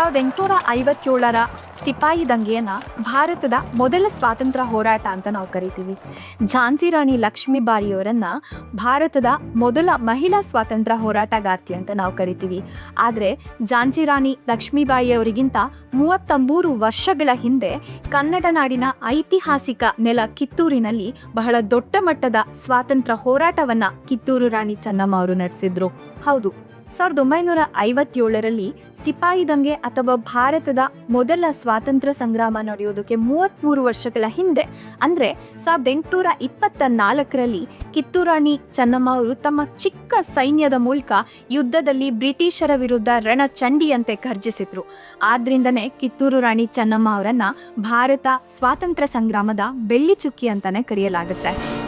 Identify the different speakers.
Speaker 1: ಸಾವಿರದ ಎಂಟುನೂರ ಐವತ್ತೇಳರ ಸಿಪಾಯಿ ದಂಗೆಯನ್ನು ಭಾರತದ ಮೊದಲ ಸ್ವಾತಂತ್ರ್ಯ ಹೋರಾಟ ಅಂತ ನಾವು ಕರಿತೀವಿ. ಝಾನ್ಸಿ ರಾಣಿ ಲಕ್ಷ್ಮೀಬಾಯಿಯವರನ್ನ ಭಾರತದ ಮೊದಲ ಮಹಿಳಾ ಸ್ವಾತಂತ್ರ್ಯ ಹೋರಾಟಗಾರ್ತಿ ಅಂತ ನಾವು ಕರಿತೀವಿ. ಆದರೆ ಝಾನ್ಸಿ ರಾಣಿ ಲಕ್ಷ್ಮೀಬಾಯಿಯವರಿಗಿಂತ ಮೂವತ್ತ ಮೂರು ವರ್ಷಗಳ ಹಿಂದೆ ಕನ್ನಡ ನಾಡಿನ ಐತಿಹಾಸಿಕ ನೆಲ ಕಿತ್ತೂರಿನಲ್ಲಿ ಬಹಳ ದೊಡ್ಡ ಮಟ್ಟದ ಸ್ವಾತಂತ್ರ್ಯ ಹೋರಾಟವನ್ನ ಕಿತ್ತೂರು ರಾಣಿ ಚೆನ್ನಮ್ಮ ಅವರು ನಡೆಸಿದ್ರು. ಹೌದು. ಸಾವಿರದ ಒಂಬೈನೂರ ಐವತ್ತೇಳರಲ್ಲಿ ಸಿಪಾಯಿ ದಂಗೆ ಅಥವಾ ಭಾರತದ ಮೊದಲ ಸ್ವಾತಂತ್ರ್ಯ ಸಂಗ್ರಾಮ ನಡೆಯೋದಕ್ಕೆ ಮೂವತ್ತ್ಮೂರು ವರ್ಷಗಳ ಹಿಂದೆ, ಅಂದರೆ ಸಾವಿರದ ಎಂಟುನೂರ ಇಪ್ಪತ್ತ ನಾಲ್ಕರಲ್ಲಿ ಕಿತ್ತೂರಾಣಿ ಚೆನ್ನಮ್ಮ ಅವರು ತಮ್ಮ ಚಿಕ್ಕ ಸೈನ್ಯದ ಮೂಲಕ ಯುದ್ಧದಲ್ಲಿ ಬ್ರಿಟಿಷರ ವಿರುದ್ಧ ರಣಚಂಡಿಯಂತೆ ಖರ್ಜಿಸಿದ್ರು ಆದ್ರಿಂದನೇ ಕಿತ್ತೂರು ರಾಣಿ ಚೆನ್ನಮ್ಮ ಅವರನ್ನ ಭಾರತ ಸ್ವಾತಂತ್ರ್ಯ ಸಂಗ್ರಾಮದ ಬೆಳ್ಳಿ ಚುಕ್ಕಿ ಅಂತಾನೆ ಕರೆಯಲಾಗುತ್ತೆ.